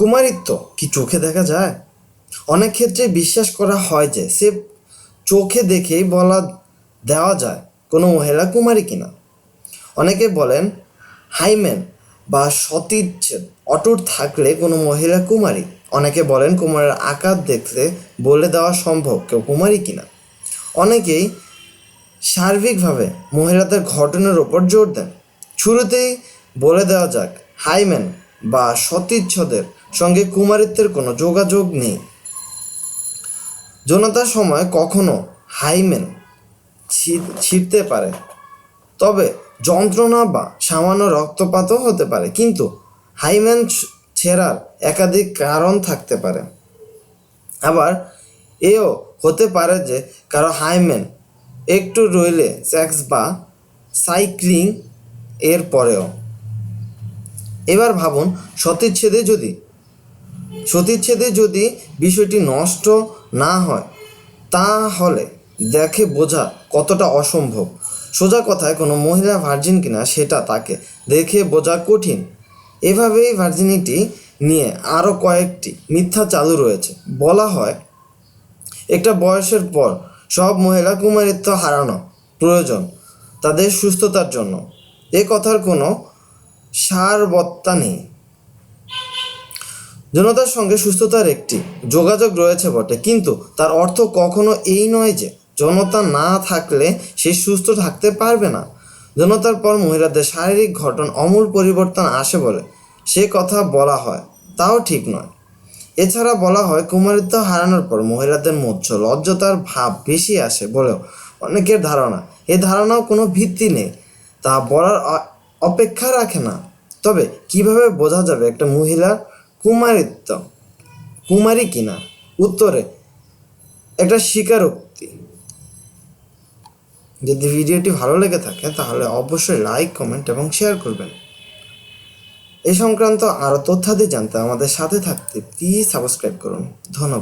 কুমারিত্ব, কি চোখে দেখা যায়? অনেক ক্ষেত্রে বিশ্বাস করা হয় যে, সে চোখে দেখেই বলা দেওয়া যায়, কোনো মহিলা কুমারী কিনা। অনেকে বলেন হাইমেন বা সতীচ্ছেদ, অটুট থাকলে কোনো মহিলা কুমারী। অনেকে বলেন, কুমারের আকার দেখলে বলে দেওয়া সম্ভব, কেউ কুমারী কিনা। অনেকেই সার্বিকভাবে মহিলাদের ঘটনার ওপর জোর দেন। শুরুতেই বলে দেওয়া যাক হাইমেন বা সতীচ্ছদের সঙ্গে কুমারিত্বের কোনো যোগাযোগ নেই। যৌনতার সময় কখনো হাইমেন ছিঁড়তে পারে। তবে যন্ত্রণা বা সামান্য রক্তপাতও হতে পারে, কিন্তু হাইমেন ছেঁড়ার একাধিক কারণ থাকতে পারে। আবার এও হতে পারে যে কারও হাইমেন একটু রইলে সেক্স বা সাইক্লিং এর পরেও। এবার ভাবুন, সতীচ্ছেদে যদি সতীচ্ছেদে যদি বিষয়টি নষ্ট না হয়, তাহলে দেখে বোঝা কতটা অসম্ভব। সোজা কথায় কোনো মহিলা ভার্জিন কিনা সেটা তাকে দেখে বোঝা কঠিন। এভাবেই ভার্জিনিটি নিয়ে আরও কয়েকটি মিথ্যা চালু রয়েছে। বলা হয়, একটা বয়সের পর সব মহিলা কুমারিত্ব হারানো প্রয়োজন তাদের সুস্থতার জন্য। এ কথার কোনো সারবত্তা নেই। জনতার সঙ্গে সুস্থতার একটি যোগাযোগ রয়েছে বটে, কিন্তু তার অর্থ কখনো এই নয় যে জনতা না থাকলে সে সুস্থ থাকতে পারবে না। জনতার পর মহিলাদের শারীরিক ঘটন অমূল পরিবর্তন আসে বলে সে কথা বলা হয়, তাও ঠিক নয়। এছাড়া বলা হয়, কুমারিত্ব হারানোর পর মহিলাদের মধ্যে লজ্জতার ভাব বেশি আসে বলেও অনেকের ধারণা। এ ধারণাও কোনো ভিত্তি নেই। তা বলার অপেক্ষা রাখে না। তবে কীভাবে বোঝা যাবে একটা মহিলা কুমারিত্ব? কুমারী কিনা? উত্তরে, একটা স্বীকারোক্তি। যদি ভিডিওটি ভালো লেগে থাকে, তাহলে অবশ্যই লাইক কমেন্ট এবং শেয়ার করবেন। এ সংক্রান্ত আরও তথ্যাদি জানতে আমাদের সাথে থাকতে প্লিজ সাবস্ক্রাইব করুন। ধন্যবাদ।